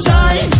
time.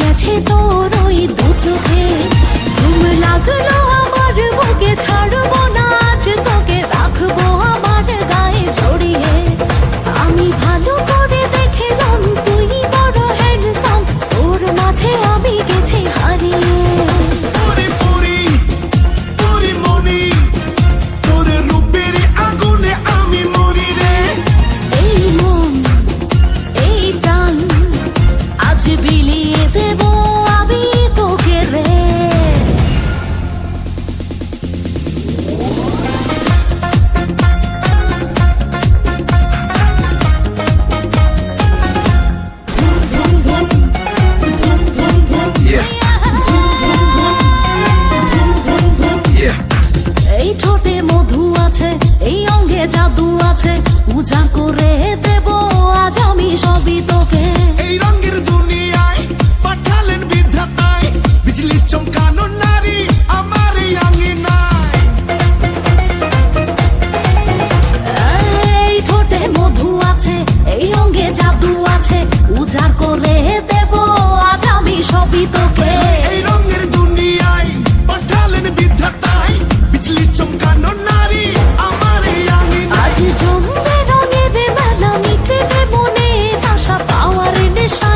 গেছে তোর ওই দু চোখে। ঘুম লাগল আমার বুকে ছাড়বো আছে পূজা করে परेशान